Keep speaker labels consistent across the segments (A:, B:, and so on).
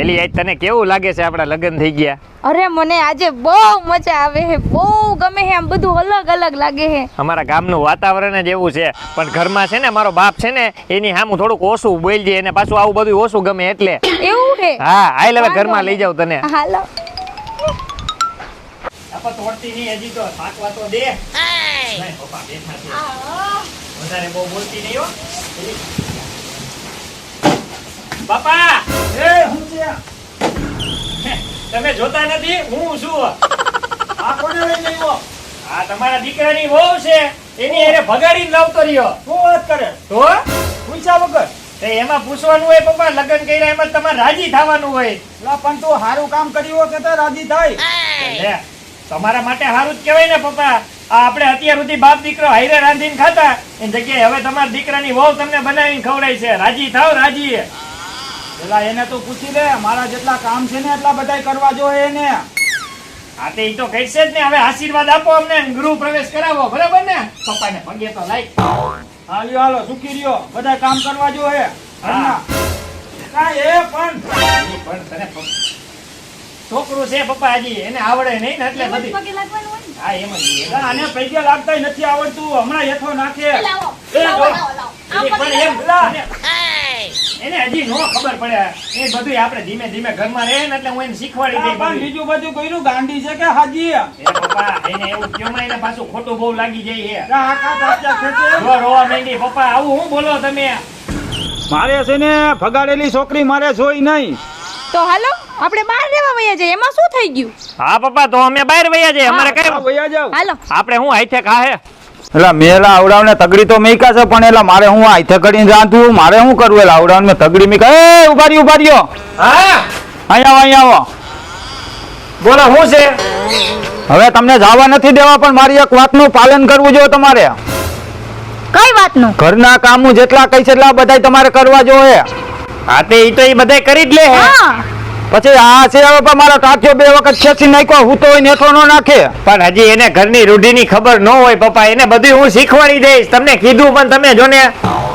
A: એલી આજ તને કેવું લાગે છે આપણા લગ્ન થઈ ગયા?
B: અરે મને આજે બહુ મજા આવે છે બહુ ગમે છે આમ બધું અલગ અલગ લાગે છે
A: અમારા ગામનું વાતાવરણ જ એવું છે પણ ઘરમાં છે ને મારો બાપ છે ને એની સામું થોડુંક ઓછું બોલ જાય અને પાછું આવું બધું ઓછું ગમે એટલે.
B: એવું છે
A: હા હાલ હવે ઘરમાં લઈ
B: જાવ
A: જાઉં તને.
B: હાલો.
A: તોડતી નહીં હજી તો પાકવા તો દે. પપ્પા બેઠા છે. વધારે બહુ બોલતી નહીં હો. બાપા!
C: એ હું છે.
A: તમે જોતા નથી હું છું.
C: આ કોને લઈને આવ્યો?
A: આ તમારા દીકરાની વહુ છે. એની એને ભગાડીને લાવતો રહ્યો.
C: શું વાત કરે?
A: તો?
C: પૂછ્યા વગર?
A: તે એમાં પૂછવાનું હોય પપ્પા લગ્ન કર્યા એમાં તમારે રાજી થવાનું હોય.
C: પણ તું સારું કામ કર્યું કે તો રાજી થાય.
A: તમારા માટે સારું જ કહેવાય ને પપ્પા. આ આપણે અત્યાર સુધી બાપ દીકરો હાઈરે રાંધીને ખાતા. એની જગ્યાએ હવે તમારા દીકરાની વહુ તમને બનાવીને ખવડાય છે. રાજી થાવ રાજી.
C: પેલા એને તો પૂછી લે મારા જેટલા કામ છે ને એટલા બધા કરવા જોઈએ એને.
A: આ તે ઈ તો કહેશે જ ને હવે આશીર્વાદ આપો અમને ગૃહ પ્રવેશ કરાવો બરાબર ને? પપ્પાને પગે તો લાઈક
C: હાલો હાલો સુખી રહ્યો બધા કામ કરવા જોઈએ હા. એ પણ?
A: પણ તને છોકરું છે પપ્પા હજી એને આવડે નહીં ને એટલે બધી.
B: પગે લાગવાનું હોય
A: હા એમ જ.
C: આને પૈસા લાગતાય નથી આવડતું હમણાં હેઠો નાખે.
B: લાવો, લાવો, લાવો, લાવો. આમ
A: એ
B: પગે
A: પણ એમ
B: લાવો.
A: એને- હજી નો ખબર પડે. એ બધું આપણે ધીમે ધીમે ઘરમાં રહે ને એટલે હું એને શીખવાડી દઈ
C: પણ બીજું બધું કોઈનું ગાંડી છે કે હાજી
A: એ પપ્પા એને એવું કયોમાં એને પાછું ખોટું બહુ લાગી જાય
C: લા, આખા સાચા
A: છે
C: ખેંચે.
A: જો રોવા માંડી. પપ્પા આવું હું બોલો તમે?
C: મારે છે ને ફગાડેલી છોકરી મારે જોઈ નહીં.
B: તો હાલો આપણે બહાર રહેવા વયા જઈએ. એમાં શું થઈ ગયું?
A: હા પપ્પા તો અમે બહાર વયા જઈએ. અમારે કઈ
C: હા, વયા જાવ
B: હાલો.
A: આપણે હું હાથે ખાહે
C: એલા મેલા આવડાવને તગડી તો મેકા છે પણ એલા મારે હું આઈથે કરીને રાંધું મારે શું કરવું? એલા આવડાવને તગડી મેકા એ ઉભારી ઉભારીઓ
A: હા?
C: અહીંયા આવો અહીંયા આવો.
A: બોલો શું છે?
C: હવે તમને જવા નથી દેવા પણ મારી એક વાતનું પાલન કરવું જોઈએ તમારે.
B: કઈ વાતનું?
C: ઘરના કામો જેટલા કઈ છે એટલા બધાય તમારે કરવા જોઈએ.
A: હા તે ઈ તો ઈ બધાય કરી જ લે હા.
C: પછી આ છે પર પણ મારો ટાંટિયો બે વખત ખેંચી નાખ્યો હું તો હોય નેઠો નો નાખે.
A: પણ હજી એને ઘરની રૂઢીની ખબર ન હોય પપ્પા એને બધું હું શીખવાડી દઈશ. તમને કીધું પણ તમે જો ને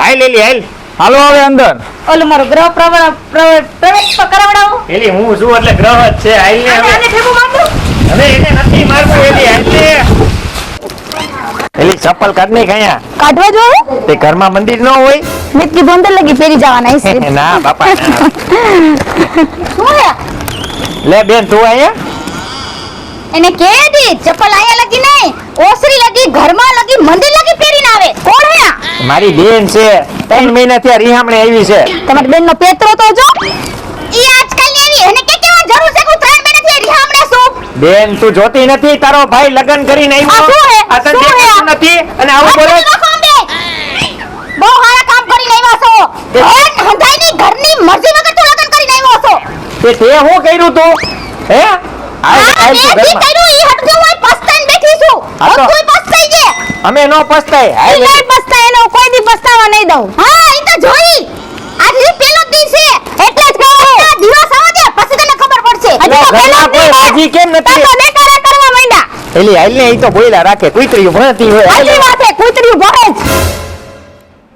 A: હાલ લેલી હાલ.
C: હાલો હવે અંદર.
B: ઓલો મારો ગ્રહ પ્રવ- પ્રવ- પ્રવેશ તો કરાવડાવો.
A: એલી હું છું એટલે ગ્રહ જ છે. હાલ ને હવે.
B: આને ઠેબુ મારજો
A: હવે એને નથી મારતો એલી હાલ ને. એલી ચપ્પલ કાઢ નહીં ખાયા
B: કાઢવા જો.
A: તે ઘરમાં મંદિર ન હોય?
B: મિત્રી બંદર લગી ફેરી જવાના હશે
A: ના બાપા ના.
B: શું હે
A: લે બેન તું અહીંયા
B: એને કે દી ચપ્પલ આયા લગી નહીં ઓસરી લગી ઘરમાં લગી મંદિર લગી ફેરીને આવે કોણ હે
A: મારી બેન છે ત્રણ મહિના ત્યાં રીહામણે આવી છે
B: તમારી બેનનો પેત્રો તો જો ઈ આજકાલની આવી એને કે કેવા જરૂર છે કે ત્રણ મહિનાથી રીહામણે છું
A: બેન તું જોતી નથી તારો ભાઈ લગ્ન કરીને આવ્યો આ તને
B: હે
A: દેખાતું? નથી અને આવું બોલે.
B: બહુ કરીને આવ્યા છો ઘર હંધાઈની ઘરની મરજી વગર તું લગ્ન કરીને આવ્યો છો
A: તે તે હું કર્યું તું? હે?
B: આ જે કર્યું ઈ હટજો હું પસ્તાઈને બેઠી છું.
A: હા
B: કોઈ પસ્તાઈ જે
A: અમે નો પસ્તાય હાય
B: નહીં પસ્તાય એનો કોઈ દી પસ્તાવા નહીં દઉં. હા ઈ તો જોઈ. આજ પેલો જ છે. એટલે જ કહું છું. દિવસ આવો દે પછી તને ખબર પડશે. હજી તો પહેલો
A: કોઈ રાજી કેમ નથી?
B: તો બેકારા કરવા માંડ્યા.
A: એલી હાલ ને ઈ તો બોયલા રાખે કુતરીઓ ભણતી હોય હાલ.
B: વાતે ભણે કૂતર્યું જ.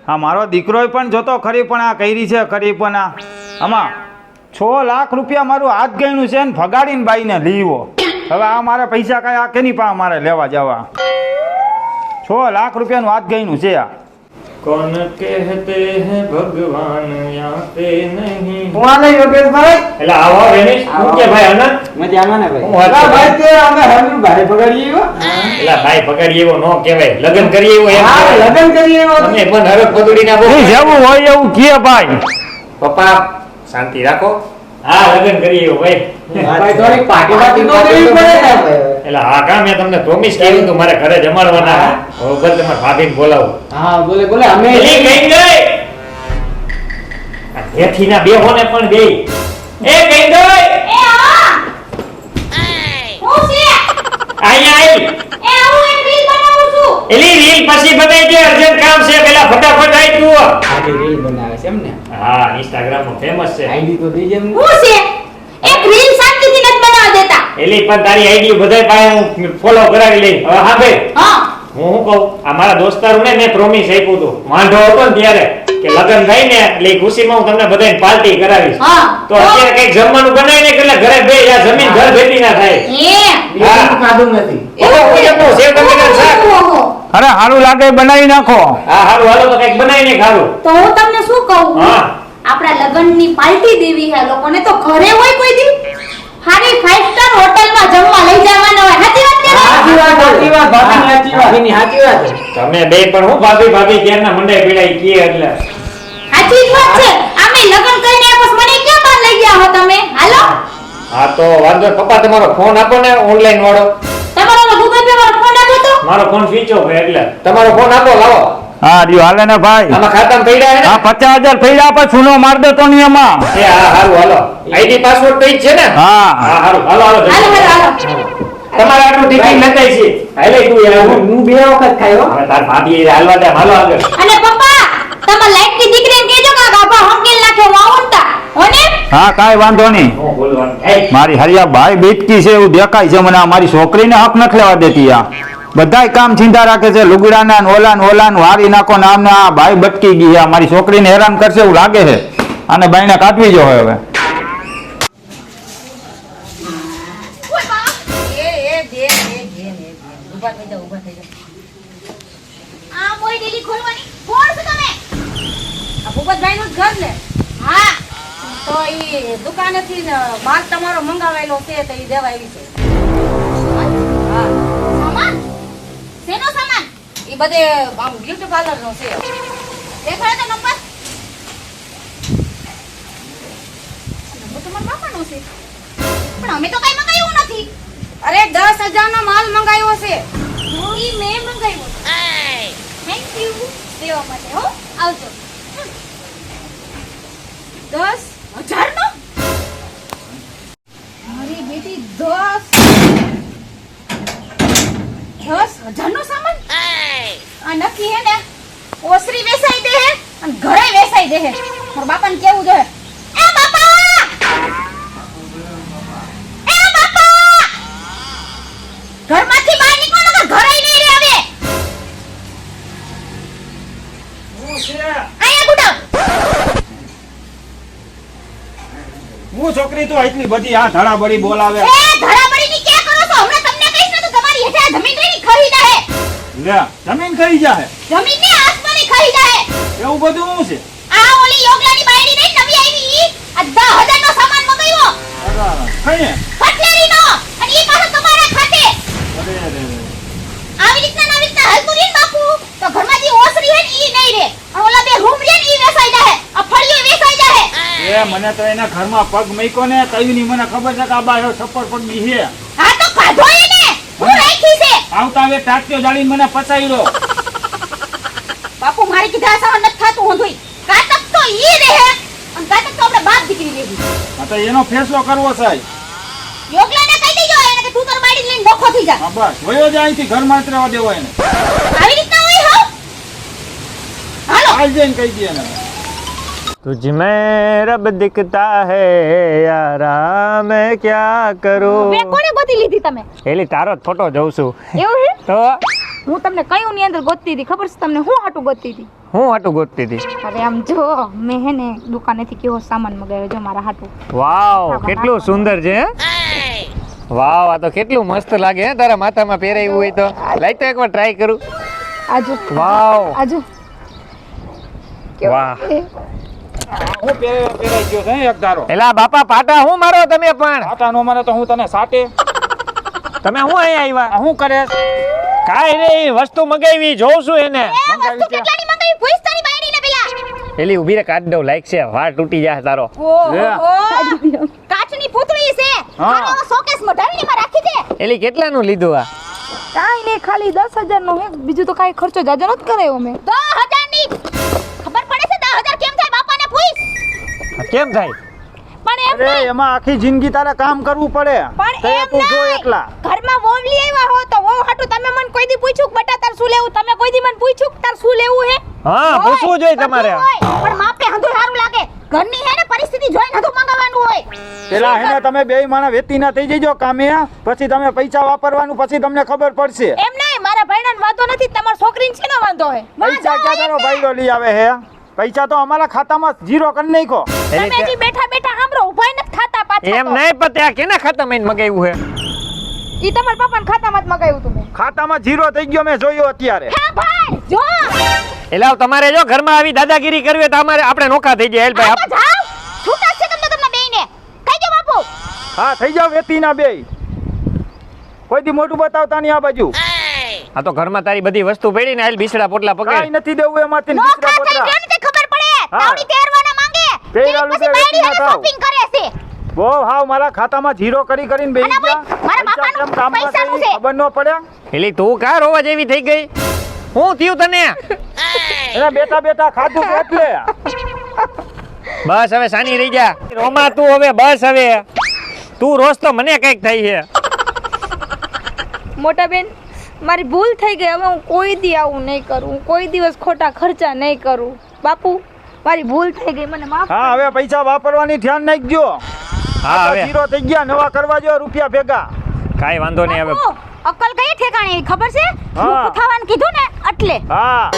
C: હા, મારો દીકરો પણ જોતો ખરી પણ આ કરી છે ખરી પણ આ. આમાં છ લાખ રૂપિયા મારું હાથ ગયણું છે ને ફગાડીને બાઈને લીવો. હવે આ મારે પૈસા કાંઈ આ કેની પા મારે લેવા જવા? છ લાખ રૂપિયાનું હાથ ગયણું છે આ.
A: કોણ કહેતે હૈ ભગવાન યાતે નહીં
D: હું આને યોગેશભાઈ?
A: એટલે આવો વેનીશ હું કે ભાઈ અનંત?
D: મજામાં ને ભાઈ.
A: વાત
D: ભાઈ તે અમે હરનું ભાઈ પકડીએ હો.
A: એટલે ભાઈ પગાડી એવો નો કહેવાય. લગન કરી એવો એમ
D: હા. લગન કરીએ એવો.
A: તમે પણ હરક બહુ
C: ઈ જેવું હોય એવું કે ભાઈ.
A: પપ્પા શાંતિ રાખો. હા લગ્ન કરી ભાઈ.
D: ભાઈ થોડીક પાટી બાટી તો દેવી પડે ને
A: એટલે હા કા મેં તમને પ્રોમિસ કર્યું હતું મારે ઘરે જમાડવાના હવે ભલે તમારે ભાભીને બોલાવું.
D: હા બોલે બોલે અમે
A: એલી કઈ ગઈ? આ જેઠીના બેહો ને પણ બે. એ કઈ ગઈ?
B: એ આ હું છે?
A: અહીંયા આવી
B: એ હું એક રીલ બનાવું છું.
A: એલી રીલ પછી બનાવી દે અર્જન્ટ કામ છે પેલા ફટાફટ આવી તું
D: આડી રીલ બનાવે છે એમ ને?
A: હા ઇન્સ્ટાગ્રામમાં ફેમસ છે.
D: આઈડી તો દેજે
B: હું છે? એક રીલ શાંતિથી નથી બનાવ દેતા.
A: એલી પણ તારી આઈડી બધાય પાસે હું ફોલો કરાવી લઈ હવે હા ભાઈ.
B: હા.
A: હું શું કહું? આ મારા દોસ્તારોને મેં પ્રોમિસ આપ્યું હતું. વાંધો હતો ને ત્યારે કે લગન થાય ને એટલે ખુશી ખુશીમાં હું તમને બધાને પાર્ટી કરાવીશ. તો અત્યારે કંઈક જમવાનું બનાવીને એટલે ઘરે બે યા જમીન ઘર ભેટી ના થાય.
B: એ
D: ખાધું નથી.
A: ઓહો, હું એમ કહું, સેવ ટમેટાનું શાક.
C: અરે સારું લાગે બનાવી નાખો.
A: હા હારું હાલો તો કંઈક બનાવીને ખાવું
B: તો હું તમને શું કહું?
A: હા.
B: આપણા લગ્નની પાર્ટી દેવી હે લોકોને તો ઘરે હોય કોઈ દી. હારી ફાઈવ સ્ટાર હોટલમાં જમવા લઈ જવાના હોય. સાચી વાત કે ને?
D: સાચી વાત સાચી વાત ભાભી સાચી વાત. ની સાચી વાત
A: તમે બે પણ હું ભાભી ભાભી ક્યારના મંડે પીડાઈ કીએ એટલે.
B: સાચી જ વાત છે. અમે લગ્ન કરીને પછી મને ક્યાં બહાર લઈ ગયા હો તમે? હાલો?
A: હા તો વાંધો નહીં. પપ્પા તમારો ફોન આપો ને ઓનલાઈન વાળો. મારો ફોન ફીચો ભાઈ એટલે. તમારો ફોન આપો લાવો.
C: હા રહ્યો. હાલે ને ભાઈ.
A: આમાં ખાતામાં પડ્યા હે
C: હા
A: ને
C: પચાસ હજાર થઈ જાય પછી માર દે તો નહીં એમાં
A: એ હા હારું હાલો. આઈડી પાસવર્ડ તો જ છે ને?
C: હા.
A: હા હારું હાલો હાલો
B: હાલો હાલો
A: તમારે આટલું ટિફિન લેતાય છે? હાલે તું યાર હું
D: હું બે વખત ખાયો.
A: હવે તાર ભાભી હાલવા દે હાલો આગળ
B: અને પપ્પા તમાર લાઈટની દીકરીને કહેજો કે બાપા હંકેલ નાખે હું આવું ને? તા. હોને
C: હા કાઈ વાંધો નહીં. મારી હરિયા ભાઈ બીટકી છે એવું દેખાય છે મને. મારી છોકરીને હક નથી લેવા દેતી આ. બધાય કામ ચિંતા રાખે છે. લુગડાના ને ઓલા ને ઓલા વારી નાખો ને આમને આ ભાઈ બટકી ગઈ આ મારી છોકરીને હેરાન કરશે એવું લાગે છે. અને ભાઈને કાઢવી જો હવે.
E: દુકાનેથી માલ તમારો મંગાવેલો છે તો એ દેવા આવી છે. હા.
B: સામાન
E: ઈ બધે આમ બ્યુટી પાર્લર નો છે
B: દેખાડો તો નંબર નંબર તો મારા બાપાનો છે પણ અમે તો કઈ મંગાવ્યું નથી
E: અરે દસ હજાર નો માલ મંગાવ્યો છે
B: ઈ મેં મંગાવ્યો થેન્ક યુ દેવા માટે હો આવજો
E: દસ
B: હજાર નો
E: મારી બેટી દસ
B: દસ હજાર નો સામાન આ નક્કી હે ને? ઓસરી વેસાઈ દે હે અને ઘરે વેસાઈ દે હે. મારા બાપાને કેવું જોઈએ એ બાપા! એ બાપા! ઘરમાંથી બહાર નીકળો નકર ઘરે નહીં રે હવે. અહીંયા ગુડાવ
C: હું છોકરી તો એટલી બધી આ ધડાબડી બોલાવે.
B: એ ધડાબડીની ક્યાં કરો છો હમણાં તમને કહીશ ને તો તમારી હેઠે આ જમીન રહી ખરી જાહે
C: લે જમીન ખરી જાય
B: જમીન ને આસમાની ખરી જાહે.
C: એવું બધું શું છે?
B: આ ઓલી યોગલાની બાયડી નહીં નવી આવી. ઈ આ 10000 નો સામાન મંગાવ્યો.
C: ખાઈએ.
B: કટલેરીનો. અને ઈ પાછો તમારા ખાતે.
C: અરે અરે અરે.
B: આવી રીતના ને આવી રીતના હલતું રહીને બાપુ તો ઘરમાં જે ઓસરી હે ઈ નહીં રે અને ઓલા બે રૂમ રે ઈ વેસાઈ જાહે. આ ફળિયો વેસાઈ જાહે.
C: એ મને તો એના ઘરમાં પગ મૂક્યો ને તઈ ની મને ખબર છે કે આ બાયો છપ્પર પગની હે
B: હા તો કાઢો એને. હું રાખી છે.
C: આવતા હવે ટાટ્યો જાળીને મને પચાવ્યો
B: બાપુ મારી કીધા સાવ ન થાતું હોંધોઈ. કાતક તો ઈ રહે અને કાતક તો આપણે બાપ દીકરી રેહી.
C: હા તો એનો ફેસલો કરવો સાહેબ.
B: યોગલાને કહી દેજો એને કે તું તાર બાડી લઈને નોખો થઈ જા.
C: હા બસ. વયો જાય અહીંથી ઘરમાં જ રહેવા દેવો એને.
B: આવી રીતના હોય હો. હાલો
C: જઈને કહી દે એને.
A: तुझ में रब दिखता है यारा मैं क्या करूं
B: બે કોને ગોતી લીધી તમે
A: એલી તારો જ ફોટો જોઉં છું
B: એવું હે
A: તો
B: હું તમને કયું ની અંદર ગોતતી હતી ખબર છે તમને હું હાટું ગોતતી હતી
A: હું હાટું ગોતતી હતી
B: અરે આમ જો મેં હે ને દુકાનેથી કેવો સામાન મગાવ્યો જો મારા હાટું
A: વાવ કેટલું સુંદર છે હે? વાવ આ તો કેટલું મસ્ત લાગે હે તારા માથામાં પહેરાયું હોય તો લાઈ તો એકવાર ટ્રાય કરું
B: આજુ
A: વાવ
B: આજુ
A: વાહ
C: હું પહે- પહેરાઈ ગયો છે એક ધારો.
A: એલા બાપા પાટા હું મારો તમે પણ?
C: પાટા નો મને તો હું તને સાટે.
A: તમે હું અહીંયા આવ્યા?
C: હું કરે?
A: કાઈ નહીં વસ્તુ મગાવી જોઉં છું એને. એલી ઊભી રે કાઢ દઉં લાઈક છે વાર તૂટી જાય તારો.
B: કાચની પૂતળી છે.
C: હા.
B: આનો શોકેસ મઢાવીને એમાં રાખી દે.
A: એલી કેટલાનું લીધું આ?
F: કાઈ નહીં ખાલી દસ હજાર નો હે? બીજું તો કાંઈ ખર્ચો જાજો નત કરાયો મેં.
B: 10000 ની કેમ થાય? પણ એમ
C: અરે એમાં આખી જિંદગી તારે કામ કરવું પડે.
B: પણ એમ
C: તું જો એકલા.
B: ઘરમાં વોવલી આવ્યા હો તો વોવ હાટુ તમે મને કોઈ દી પૂછ્યું કે બટા તાર શું લેવું? તમે કોઈ દી મને પૂછ્યું કે તાર શું લેવું હે?
A: હા પૂછવું જોઈએ તમારે.
B: પણ માપે હંધુય સારું લાગે. ઘરની હે ને પરિસ્થિતિ જોઈને હંધું મંગાવવાનું હોય.
C: પેલા હેને તમે બે માણા વેતી ના થઈ જજો કામે પછી તમે પૈસા વાપરવાનું પછી તમને ખબર પડશે.
B: એમ નહીં મારા ભાઈનાને વાંધો
F: વાંધો નથી તમારી છોકરીને છે ને વાંધો હે
C: પૈસા ક્યાં તારો ભાઈડો લઈ આવે હે? પૈસા તો અમારા ખાતામાં જીરો કરી નાખો
F: તમે બેઠા બેઠા સાંભળો ઊભા નથી ખાતા પાછા
A: એમ નહીં પત્યા કેના ખાતા મેં મગાવ્યું હે?
F: ઈ તમારા પપ્પાના ખાતામાં જ મગાવ્યું તું મેં.
C: ખાતામાં જીરો થઈ ગયો મેં જોયો અત્યારે.
F: હા ભાઈ જો.
A: એટલે તમારે જો ઘરમાં આવી દાદાગીરી કરવી તો અમારે આપણે નોખા થઈ જાય ભાઈ
B: આ તો છૂટા છે તમને તમને બેયને. કહી દો બાપુ.
C: હા થઈ જાવ વેતીના બે કોઈ દી મોટું બતાવતા નહીં આ બાજુ.
A: આ તો ઘરમાં તારી બધી વસ્તુ પડી ને આલ બિસડા પોટલા
C: કાંઈ
A: પકડ
C: નથી દેવું એમાંથી
B: નો
C: દીકરા
B: ખા થઈ
C: પોતરા
B: ગયો ને તે ખબર પડે
C: હા.
B: તાવડી તેરવાના માંગે
C: પહેરા
B: પછી બાયડી
C: ના
B: શોપિંગ કરે છે.
C: બહુ હાવ મારા ખાતામાં જીરો કરી કરીને બેસી ગયા.
B: મારા બાપાનું પૈસાનું છે.
C: ખબર ન પડે
A: એટલે તું કા રોવા જેવી થઈ ગઈ? હું થયું તને?
C: એના બેઠા બેઠા ખાધું એટલે.
A: બસ હવે સાની રહી જા રોમા તું હવે બસ હવે. તું રોજ તો મને કંઈક થાય છે.
F: મોટા બેન મારી ભૂલ થઈ ગઈ. હવે હું કોઈ દી આવું નહીં કરું. હું કોઈ દિવસ ખોટા ખર્ચા નહીં કરું. બાપુ મારી ભૂલ થઈ ગઈ મને માફ
C: હા હવે પૈસા વાપરવાની ધ્યાન નાખજો
A: હા હવે.
C: જીરો થઈ ગયા નવા કરવા જો રૂપિયા ભેગા.
A: કાઈ વાંધો નહીં હવે.
B: અક્કલ કઈ ઠેકાણે ખબર છે?
C: હા.
B: થવાનું કીધું ને એટલે.
C: હા.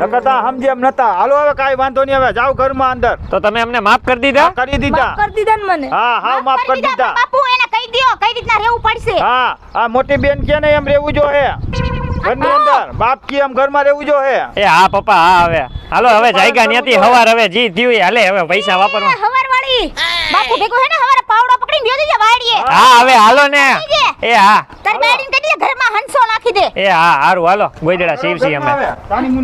C: નકતા સમજે એમ નતા. હાલો હવે કાઈ વાંધો નહીં હવે જાવ ઘરમાં અંદર.
A: તો તમે અમને માફ કરી દીધા?
C: કરી દીધા.
F: માફ કરી દીધા ને મને.
C: હા હા માફ કરી
B: દીધા,
C: દીધા.
B: બાપુ એને કહી દ્યો કઈ રીતના રહેવું પડશે?
C: હા આ મોટી બેન કે ને એમ રહેવું જો હે. ઘરની અંદર. બાપ કી એમ ઘરમાં રહેવું જો હે.
A: એ હા પપ્પા હા હવે. હાલો હવે જાયગા ન્યાથી હવાર હવે જી થયું હાલે હવે પૈસા વાપરવા.
B: હવાર વાળી બાપુ ભેગું હે ને હવારે પાવડો પકડીને દ્યો દેજે વાડીએ.
A: હા હવે હાલો ને. એ હા.
B: તારી ઘરમાં હંસો નાખી દે.
A: એ હા હારું હાલો. ગોઈદડા શિવસી અમે.
C: રાણી